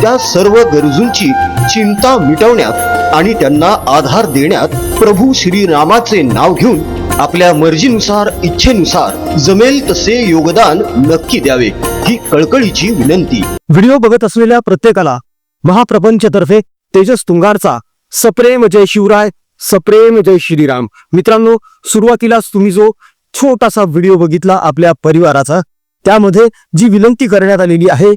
त्या सर्व गरजूंची चिंता मिटवण्यात आणि त्यांना आधार देण्यात प्रभू श्रीरामाचे नाव घेऊन आपल्या मर्जीनुसार इच्छेनुसार जमेल तसे योगदान नक्की द्यावे ही कळकळीची विनंती. व्हिडिओ बघत असलेल्या प्रत्येकाला महाप्रपंचतर्फे तेजस तुंगारचा सप्रेम जय शिवराय सप्रेम जय श्रीराम. मित्रांनो सुरुवातीलाच तुम्ही जो छोटासा व्हिडिओ बघितला आपल्या परिवाराचा त्यामध्ये जी विनंती करण्यात आलेली आहे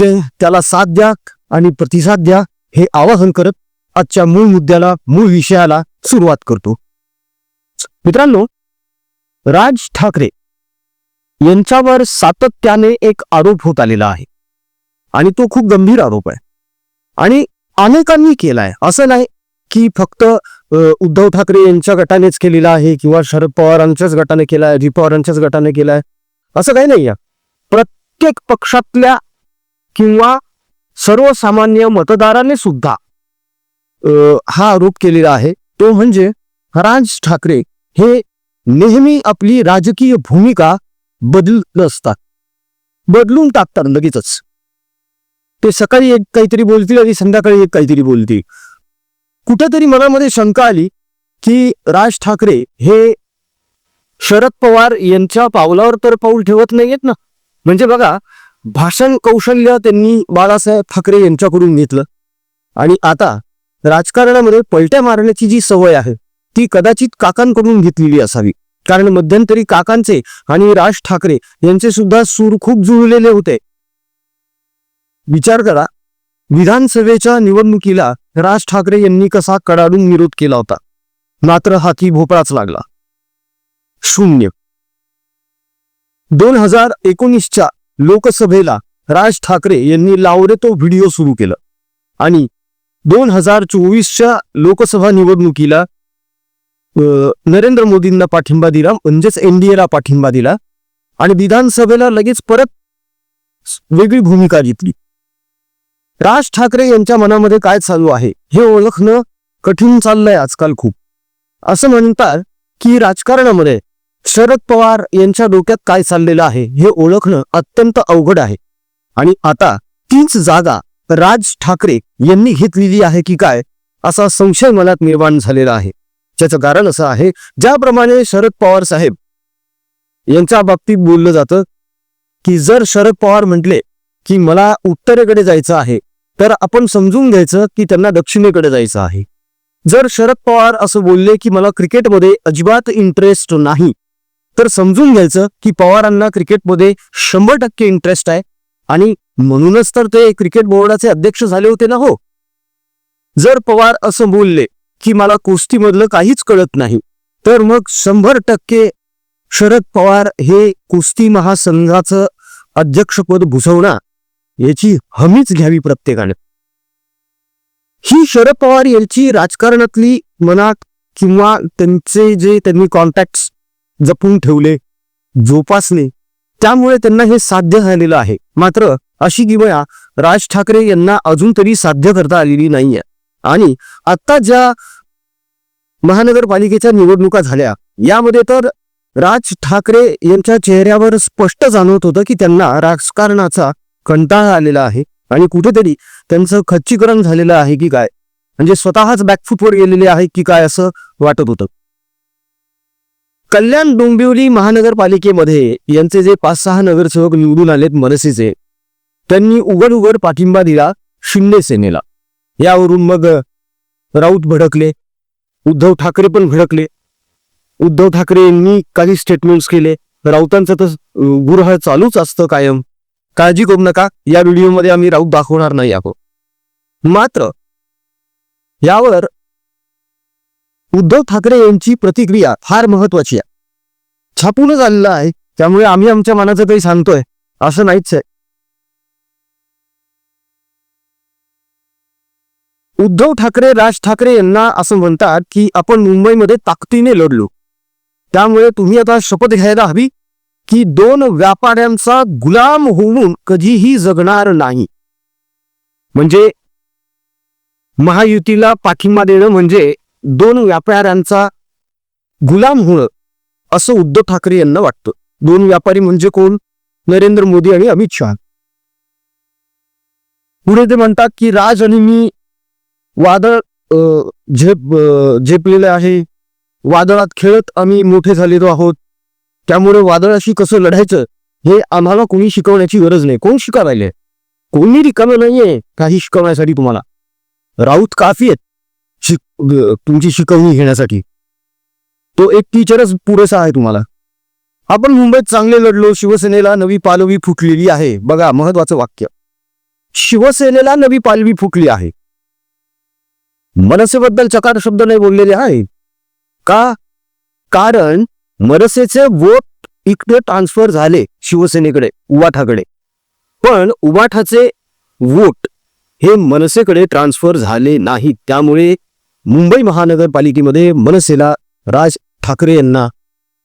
ते त्याला साथ द्या आणि प्रतिसाद द्या हे आवाहन करत आजच्या मूळ मुद्द्याला मूळ विषयाला सुरुवात करतो. मित्रांनो राज ठाकरे यांच्यावर सातत्याने एक आरोप होत आलेला आहे. आणि तो खूप गंभीर आरोप आहे. आणि अनेकांनी केलाय. असं नाही की फक्त उद्धव ठाकरे यांच्या गटानेच केलेला आहे किंवा शरद पवारांच्याच गटाने केलाय अजित पवारांच्याच गटाने केलाय. असं काही नाही प्रत्येक पक्षातल्या किंवा सर्वसामान्य मतदाराने सुद्धा हा आरोप केलेला आहे. तो म्हणजे राज ठाकरे हे नेहमी आपली राजकीय भूमिका बदलत असतात. बदलून टाकतात लगेचच. ते सकाळी एक काहीतरी बोलतील आणि संध्याकाळी एक काहीतरी बोलतील. कुठेतरी मनामध्ये शंका आली की राज ठाकरे हे शरद पवार यांच्या पावलावर तर पाऊल ठेवत नाहीयेत ना? म्हणजे बघा भाषण कौशल्य त्यांनी बाळासाहेब ठाकरे यांच्याकडून घेतलं. आणि आता राजकारणामध्ये पलट्या मारण्याची जी सवय आहे ती कदाचित काकांकडून घेतलेली असावी. कारण मध्यंतरी काकांचे आणि राज ठाकरे यांचे सुद्धा सूर खूप जुळलेले होते. विचार करा विधानसभेच्या निवडणुकीला राज ठाकरे यांनी कसा कडाडून विरोध केला होता. मात्र हाती भोपळाच लागला. शून्य. दोन हजार एकोणीसच्या लोकसभेला राज ठाकरे यांनी लावरे तो व्हिडिओ सुरू केला. आणि दोन हजार चोवीसच्या लोकसभा निवडणुकीला नरेंद्र मोदींना पाठिंबा दिला म्हणजेच एनडीएला पाठिंबा दिला आणि विधानसभेला लगेच परत वेगळी भूमिका घेतली. राज ठाकरे यांच्या मनामध्ये काय चालू आहे हे ओळखणं कठीण चाललंय आजकाल खूप. असं म्हणतात की राजकारणामध्ये शरद पवार यांच्या डोक्यात काय चाललेलं आहे हे ओळखणं अत्यंत अवघड आहे. आणि आता तीच जागा राज ठाकरे यांनी घेतलेली आहे की काय असा संशय मनात निर्माण झालेला आहे. ज्याचं कारण असं आहे ज्याप्रमाणे शरद पवार साहेब यांच्या बाबतीत बोललं जातं की जर शरद पवार म्हटले की मला उत्तरेकडे जायचं आहे तर आपण समजून घ्यायचं की त्यांना दक्षिणेकडे जायचं आहे. जर शरद पवार असं बोलले की मला क्रिकेटमध्ये अजिबात इंटरेस्ट नाही तर समजून घ्यायचं की पवारांना क्रिकेटमध्ये शंभर टक्के इंटरेस्ट आहे. आणि म्हणूनच तर ते क्रिकेट बोर्डाचे अध्यक्ष झाले होते ना हो? जर पवार असं बोलले की मला कुस्तीमधलं काहीच कळत नाही तर मग शंभर टक्के शरद पवार हे कुस्ती महासंघाचं अध्यक्षपद भुसवणार याची हमीच घ्यावी प्रत्येकाने. ही शरद पवार यांची राजकारणातली मनात किंवा त्यांचे जे त्यांनी कॉन्टॅक्ट जपून ठेवले जोपासले त्यामुळे त्यांना हे साध्य झालेलं आहे. मात्र अशी किमया राज ठाकरे यांना अजून तरी साध्य करता आलेली नाहीये. आणि आत्ता ज्या महानगरपालिकेच्या निवडणुका झाल्या यामध्ये तर राज ठाकरे यांच्या चेहऱ्यावर स्पष्ट जाणवत होतं की त्यांना राजकारणाचा कंटाळा आलेला आहे. आणि कुठेतरी त्यांचं खच्चीकरण झालेलं आहे की काय? म्हणजे स्वतःच बॅकफूटवर गेलेले आहे की काय असं वाटत होतं? कल्याण डोंबिवली महानगरपालिकेमध्ये यांचे जे पाच सहा नगरसेवक निवडून आलेत मनसेचे त्यांनी उघड उघड पाठिंबा दिला शिंदे सेनेला. यावरून मग राऊत भडकले उद्धव ठाकरे पण भडकले. उद्धव ठाकरे यांनी काही स्टेटमेंट्स केले. राऊतांचं तर गुरह चालूच असतं कायम. काळजी करू नका या व्हिडिओमध्ये आम्ही राऊत दाखवणार नाही आहोत. मात्र यावर उद्धव ठाकरे यांची प्रतिक्रिया फार महत्वाची आहे. छापूनच आलेला आहे त्यामुळे आम्ही आमच्या मनाचं काही सांगतोय असं नाहीच आहे. उद्धव ठाकरे राज ठाकरे यांना असं म्हणतात की आपण मुंबईमध्ये ताकदीने लढलो. त्यामुळे तुम्ही आता शपथ घ्यायला हवी की दोन व्यापाऱ्यांचा गुलाम होऊन कधीही जगणार नाही. म्हणजे महायुतीला पाठिंबा देणं म्हणजे दोन व्यापाऱ्यांचा गुलाम होणं असं उद्धव ठाकरे यांना वाटतं. दोन व्यापारी म्हणजे कोण? नरेंद्र मोदी आणि अमित शहा. पुढे ते म्हणतात की राज आणि मी वादळ झेप झेपलेलं आहे. वादळात खेळत आम्ही मोठे झालेलो आहोत. त्यामुळे वादळाशी कसं लढायचं हे आम्हाला कोणी शिकवण्याची गरज नाही. कोण शिकायला कोणी रिकामं नाहीये. काही शिकवण्यासाठी तुम्हाला. राऊत काफी आहेत. शिक तुमची शिकवणी घेण्यासाठी. तो एक टीचरच पुरेसा आहे तुम्हाला. आपण मुंबईत चांगले लढलो शिवसेनेला नवी पालवी फुटलेली आहे. बघा महत्वाचं वाक्य. शिवसेनेला नवी पालवी फुटली आहे. मनसेबद्दल चकार शब्द नाही बोललेले आहे का? कारण मनसेचे वोट इकडे ट्रान्सफर झाले शिवसेनेकडे उवाठाकडे. पण उवाठाचे वोट हे मनसेकडे ट्रान्सफर झाले नाहीत त्यामुळे मुंबई महानगरपालिकेमध्ये मनसेला राज ठाकरे यांना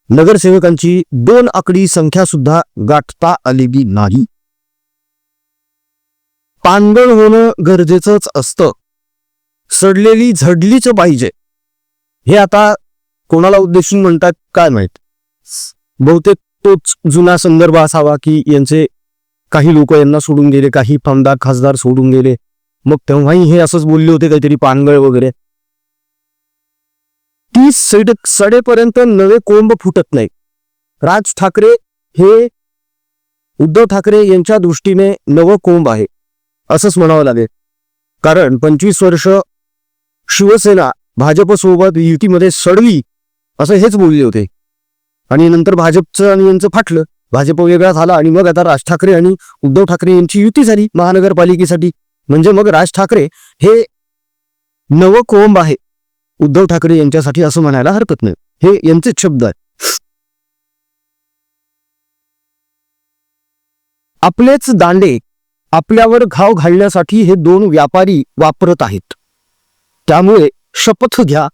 नगरसेवकांची दोन आकडी संख्या सुद्धा गाठता आलेली नाही. पानगळ होणं गरजेचंच असतं. सडलेली झडलीच पाहिजे. हे आता कोणाला उद्देशून म्हणतात काय माहीत? बहुतेक तोच जुना संदर्भ असावा की यांचे काही लोक यांना सोडून गेले काही फमदार खासदार सोडून गेले. मग तेव्हाही हे असंच बोलले होते काहीतरी पानगळ वगैरे. तीस सड सडेपर्यंत नवे कोंब फुटत नाही राज ठाकरे हे उद्धव ठाकरे यांच्या दृष्टीने नवं कोंब आहे असंच म्हणावं लागेल. कारण पंचवीस वर्ष शिवसेना भाजपसोबत युतीमध्ये सडली असं हेच बोलले होते. आणि नंतर भाजपचं आणि यांचं फाटलं भाजप वेगळा झाला आणि मग आता राज ठाकरे आणि उद्धव ठाकरे यांची युती झाली महानगरपालिकेसाठी. म्हणजे मग राज ठाकरे हे नवं कोंब आहे उद्धव ठाकरे यांच्यासाठी असं म्हणायला हरकत नाही. हे यांचेच शब्द आहेत. आपलेच दांडे आपल्यावर घाव घालण्यासाठी हे दोन व्यापारी वापरत आहेत. त्यामुळे शपथ घ्या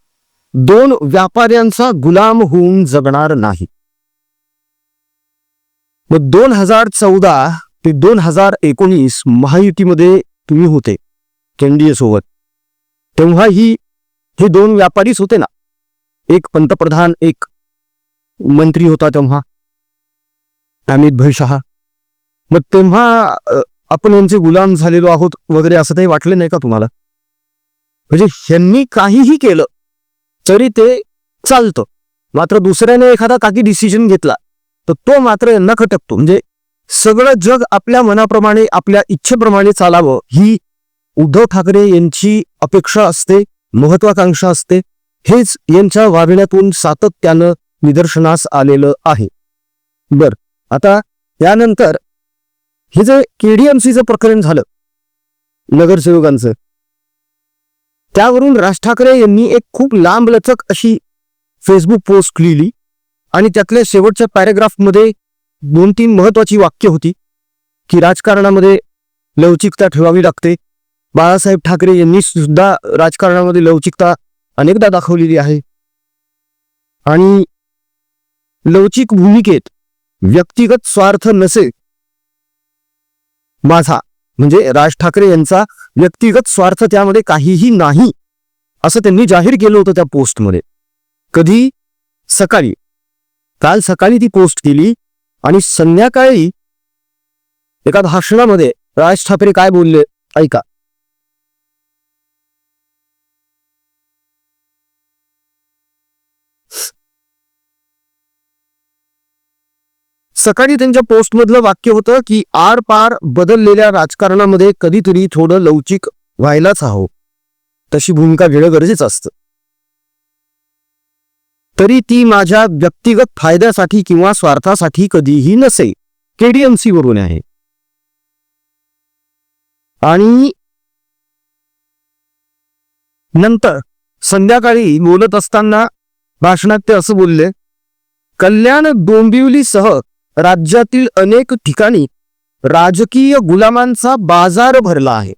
दोन व्यापाऱ्यांचा गुलाम होऊन जगणार नाही. मग दोन हजार चौदा ते दोन हजार एकोणीस महायुतीमध्ये तुम्ही होते केंद्रीय सोबत. तेव्हाही हे दोन व्यापारीच होते ना. एक पंतप्रधान एक मंत्री होता तेव्हा. अमित भाई शहा. मग तेव्हा आपण यांचे गुलाम झालेलो आहोत वगैरे असं काही वाटलं नाही का तुम्हाला? म्हणजे ह्यांनी काहीही केलं तरी ते चालतं. मात्र दुसऱ्याने एखादा काही डिसिजन घेतला तर तो मात्र यांना खटकतो. म्हणजे सगळं जग आपल्या मनाप्रमाणे आपल्या इच्छेप्रमाणे चालावं ही उद्धव ठाकरे यांची अपेक्षा असते. महत्वाकांक्षा असते. हेच यांच्या वागण्यातून सातत्यानं निदर्शनास आलेलं आहे. बर आता यानंतर हे जे केडीएमसीचं प्रकरण झालं नगरसेवकांचं त्यावरून राज ठाकरे यांनी एक खूप लांबलचक अशी फेसबुक पोस्ट लिहिली आणि त्यातल्या शेवटच्या पॅरेग्राफमध्ये दोन तीन महत्वाची वाक्य होती की राजकारणामध्ये लवचिकता ठेवावी लागते बाळासाहेब ठाकरे यांनी सुद्धा राजकारणामध्ये लवचिकता अनेकदा दाखवलेली आहे. आणि लवचिक भूमिकेत व्यक्तिगत स्वार्थ नसे माझा म्हणजे राज ठाकरे यांचा व्यक्तिगत स्वार्थ त्यामध्ये काहीही नाही असं त्यांनी जाहीर केलं होतं त्या पोस्टमध्ये. कधी? सकाळी. काल सकाळी ती पोस्ट केली आणि संध्याकाळी एका भाषणामध्ये राज ठाकरे काय बोलले? ऐका. सकाळी त्यांच्या पोस्टमधलं वाक्य होतं की आर पार बदललेल्या राजकारणामध्ये कधीतरी थोडं लवचिक व्हायलाच हवं. तशी भूमिका घेणं गरजेचं असतं. तरी ती माझ्या व्यक्तिगत फायद्यासाठी किंवा स्वार्थासाठी कधीही नसे केडीएमसी वरून आहे. आणि नंतर संध्याकाळी बोलत असताना भाषणात ते असं बोलले कल्याण डोंबिवलीसह राज्यातील अनेक ठिकाणी राजकीय गुलामांचा बाजार भरला आहे.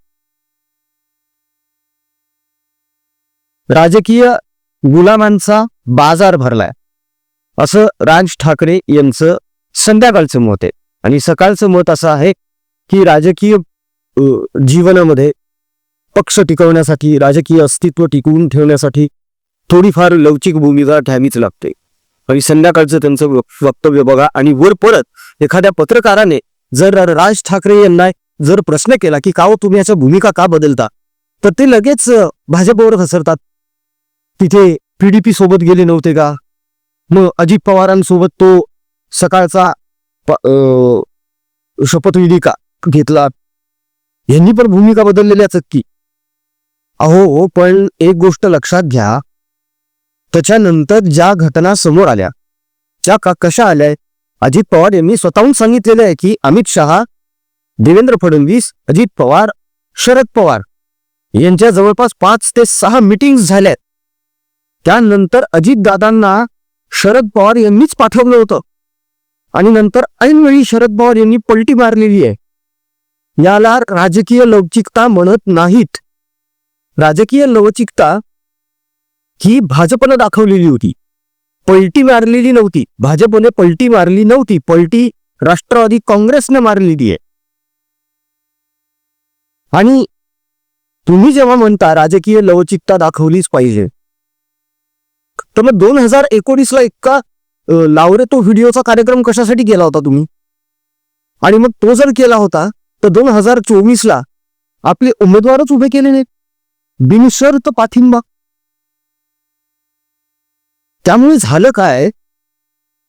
राजकीय गुलामांचा बाजार भरलाय. असं राज ठाकरे यांचं संध्याकाळचं मत आहे. आणि सकाळचं मत असं आहे की राजकीय जीवनामध्ये पक्ष टिकवण्यासाठी राजकीय अस्तित्व टिकवून ठेवण्यासाठी थोडीफार लवचिक भूमिका घ्यावीच लागते. आणि संध्याकाळचं त्यांचं वक्तव्य बघा. आणि वर परत एखाद्या पत्रकाराने जर राज ठाकरे यांना जर प्रश्न केला की का हो तुम्ही याच्या भूमिका का बदलता? तर ते लगेच भाजपवर घसरतात. तिथे पीडीपी सोबत गेले नव्हते का? मग अजित पवारांसोबत तो सकाळचा शपथविधी का घेतला? यांनी पण भूमिका बदललेल्याच चक्की की. अहो पण एक गोष्ट लक्षात घ्या. त्याच्यानंतर ज्या घटना समोर आल्या ज्या का कशा आल्या अजित पवार यांनी स्वतःहून सांगितलेलं आहे की अमित शहा देवेंद्र फडणवीस अजित पवार शरद पवार यांच्या जवळपास पाच ते सहा मिटिंग झाल्यात. त्यानंतर अजितदादांना शरद पवार यांनीच पाठवलं होतं. आणि नंतर ऐनवेळी शरद पवार यांनी पलटी मारलेली आहे. याला राजकीय लवचिकता म्हणत नाहीत. राजकीय लवचिकता ही भाजपनं दाखवलेली होती. पलटी मारलेली नव्हती. भाजपने पलटी मारली नव्हती. पलटी राष्ट्रवादी काँग्रेसने मारलेली आहे. आणि तुम्ही जेव्हा म्हणता राजकीय लवचिकता दाखवलीच पाहिजे. तर मग दोन हजार एकोणीसला इतका लावरे तो व्हिडिओचा कार्यक्रम कशासाठी केला होता तुम्ही? आणि मग तो जर केला होता तर दोन हजार चोवीसला आपले उमेदवारच उभे केले नाहीत बिनशर्त पाठिंबा. त्यामुळे झालं काय?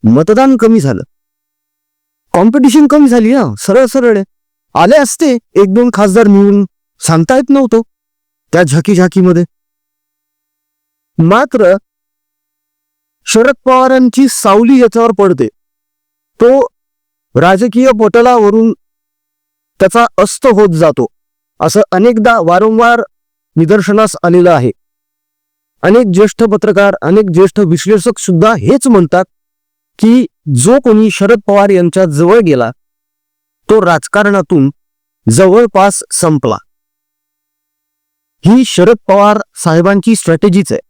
मतदान कमी झालं. कॉम्पिटिशन कमी झाली ना? सरळ सरळ. आहे. आले असते एक दोन खासदार मिळून. सांगता येत नव्हतं. त्या झाकी झाकीमध्ये मात्र शरद पवारांची सावली याच्यावर पडते. तो राजकीय पटलावरून त्याचा अस्त होत जातो. असं अनेकदा वारंवार निदर्शनास आलेलं आहे. अनेक ज्येष्ठ पत्रकार अनेक ज्येष्ठ विश्लेषक सुद्धा हेच म्हणतात की जो कोणी शरद पवार यांच्या जवळ गेला तो राजकारणातून जवळपास संपला. ही शरद पवार साहेबांची स्ट्रॅटेजीच आहे.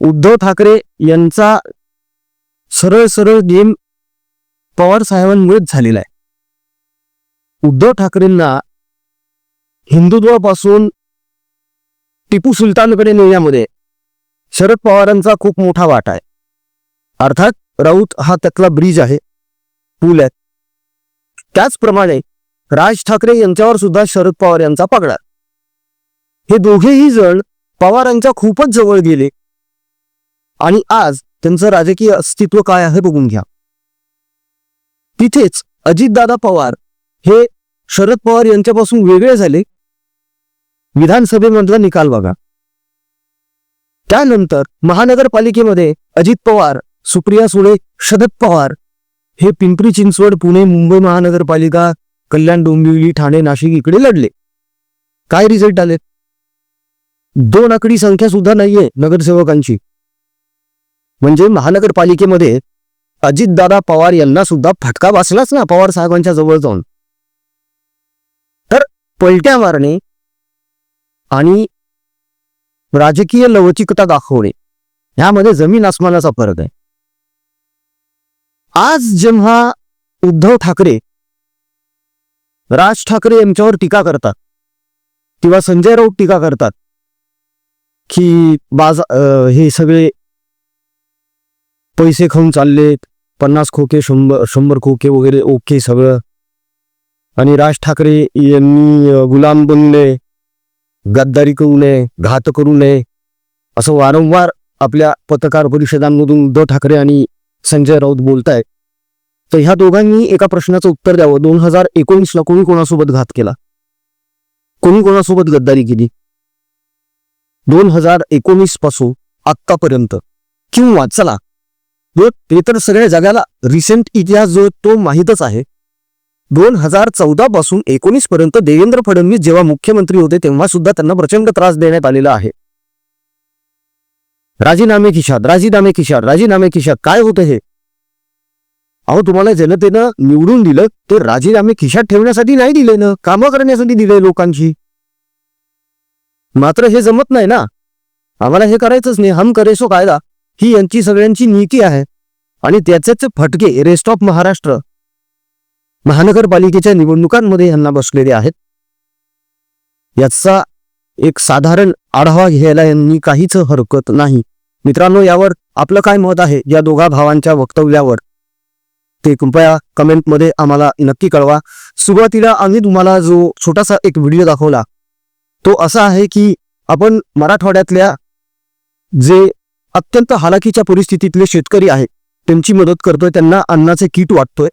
उद्धव ठाकरे यांचा सरळ सरळ गेम पवार साहेबांमुळेच झालेला आहे. उद्धव ठाकरेंना हिंदुत्वापासून टिपू सुलतानकडे नेण्यामध्ये शरद पवारांचा खूप मोठा वाटा आहे. अर्थात राऊत हा त्यातला ब्रिज आहे. पूल आहे. त्याचप्रमाणे राज ठाकरे यांच्यावर सुद्धा शरद पवार यांचा पगडा हे दोघेही जण पवारांच्या खूपच जवळ गेले. आणि आज त्यांचं राजकीय अस्तित्व काय आहे बघून घ्या. तिथेच अजितदादा पवार हे शरद पवार यांच्यापासून वेगळे झाले. विधानसभेमधला निकाल बघा. त्यानंतर महानगरपालिकेमध्ये अजित पवार सुप्रिया सुळे शरद पवार हे पिंपरी चिंचवड पुणे मुंबई महानगरपालिका कल्याण डोंबिवली ठाणे नाशिक इकडे लढले. काय रिझल्ट आले दोन आकडी संख्या सुद्धा नाहीये नगरसेवकांची. म्हणजे महानगरपालिकेमध्ये अजितदादा पवार यांना सुद्धा फटका बसलाच ना पवार साहेबांच्या जवळ जाऊन. तर पलट्या मारणे आणि राजकीय लवचिकता दाखवणे. ह्यामध्ये जमीन आसमानाचा फरक आहे. आज जेव्हा उद्धव ठाकरे राज ठाकरे यांच्यावर टीका करतात किंवा संजय राऊत टीका करतात की बाजा हे सगळे पैसे खाऊन चाललेत पन्नास खोके शंभर शंभर खोके वगैरे ओके सगळं. आणि राज ठाकरे यांनी गुलाम बनले. गद्दारी करू नये घात करू नये असं वारंवार आपल्या पत्रकार परिषदांमधून उद्धव ठाकरे आणि संजय राऊत बोलताय तर ह्या दोघांनी एका प्रश्नाचं उत्तर द्यावं. दोन हजार एकोणीसला कोणी कोणासोबत घात केला? कोणी कोणासोबत गद्दारी केली? दोन हजार एकोणीसपासून आत्तापर्यंत. किंवा चला ते तर सगळ्या जगाला रिसेंट इतिहास जो तो माहीतच आहे. दोन हजार चौदा पासून एकोणीस पर्यंत देवेंद्र फडणवीस जेव्हा मुख्यमंत्री होते तेव्हा सुद्धा त्यांना प्रचंड त्रास देण्यात आलेला आहे. राजीनामे खिशात राजीनामे खिशात राजीनामे खिशात काय होतं हे? अहो तुम्हाला जनतेनं निवडून दिलं ते राजीनामे खिशात ठेवण्यासाठी नाही दिले ना? कामं करण्यासाठी दिले लोकांची. मात्र हे जमत नाही ना? आम्हाला हे करायचंच नाही. हम करे सो कायदा. ही यांची सगळ्यांची नीती आहे. आणि त्याचेच फटके रेस्ट ऑफ महाराष्ट्र. महानगरपालिकेच्या निवडणुकांमध्ये यांना बसलेले आहेत. याचा एक साधारण आढावा घ्यायला यांनी काहीच हरकत नाही. मित्रांनो यावर आपलं काय मत आहे? या दोघा भावांच्या वक्तव्यावर. ते कृपया कमेंटमध्ये आम्हाला नक्की कळवा. सुरुवातीला आम्ही तुम्हाला जो छोटासा एक व्हिडिओ दाखवला तो असा आहे की आपण मराठवाड्यातल्या जे अत्यंत हालाकीच्या परिस्थितीतले शेतकरी आहेत त्यांची मदत करतोय त्यांना अन्नाचे किट वाटतोय.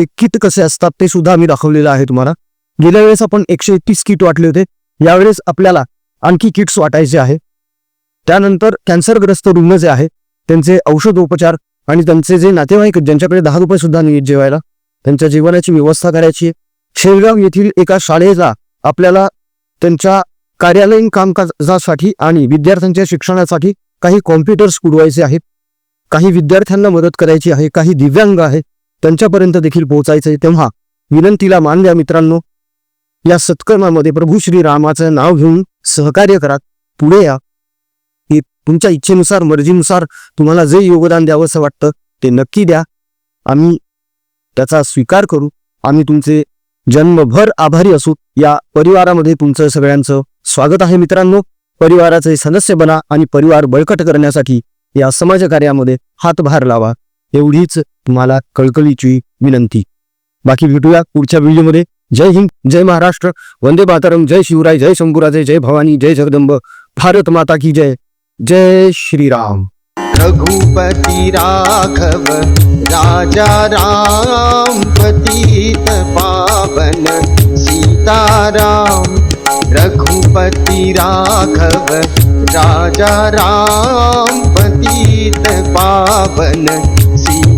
ते किट कसे असतात ते सुद्धा आम्ही दाखवलेलं आहे तुम्हाला. गेल्या वेळेस आपण एकशे एकतीस किट वाटले होते. यावेळेस आपल्याला आणखी किट्स वाटायचे आहे. त्यानंतर कॅन्सरग्रस्त रुग्ण जे आहे त्यांचे औषधोपचार आणि त्यांचे जे नातेवाईक ज्यांच्याकडे दहा रुपये सुद्धा नाही जेवायला त्यांच्या जेवणाची व्यवस्था करायची आहे. शेलगाव येथील एका शाळेला आपल्याला त्यांच्या कार्यालयीन कामकाजासाठी आणि विद्यार्थ्यांच्या शिक्षणासाठी काही कॉम्प्युटर्स पुरवायचे आहेत. काही विद्यार्थ्यांना मदत करायची आहे काही दिव्यांग आहेत. त्यांच्यापर्यंत देखील पोहोचायचे तेव्हा विनंतीला मान द्या मित्रांनो. या सत्कर्मामध्ये प्रभू श्री रामाचं नाव घेऊन सहकार्य करा. पुढे या. तुमच्या इच्छेनुसार मर्जीनुसार तुम्हाला जे योगदान द्यावंसं वाटतं ते नक्की द्या. आम्ही त्याचा स्वीकार करू. आम्ही तुमचे जन्मभर आभारी असू. या परिवारामध्ये तुमचं सगळ्यांचं स्वागत आहे मित्रांनो. परिवाराचे सदस्य बना आणि परिवार बळकट करण्यासाठी या समाजकार्यामध्ये हातभार लावा. एवढीच तुम्हाला कळकळीची विनंती. बाकी भेटूया पुढच्या व्हिडिओमध्ये. जय हिंद जय महाराष्ट्र. वंदे मातरम. जय शिवराय जय शंभूराजे जय भवानी जय जगदंब. भारत माता की जय. जय श्रीराम. रघुपति राघव राजा राम पतित पावन सीताराम। रघुपति राघव राजा राम पतित पावन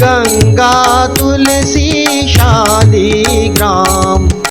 गङ्गा तुलसी शालिग्राम।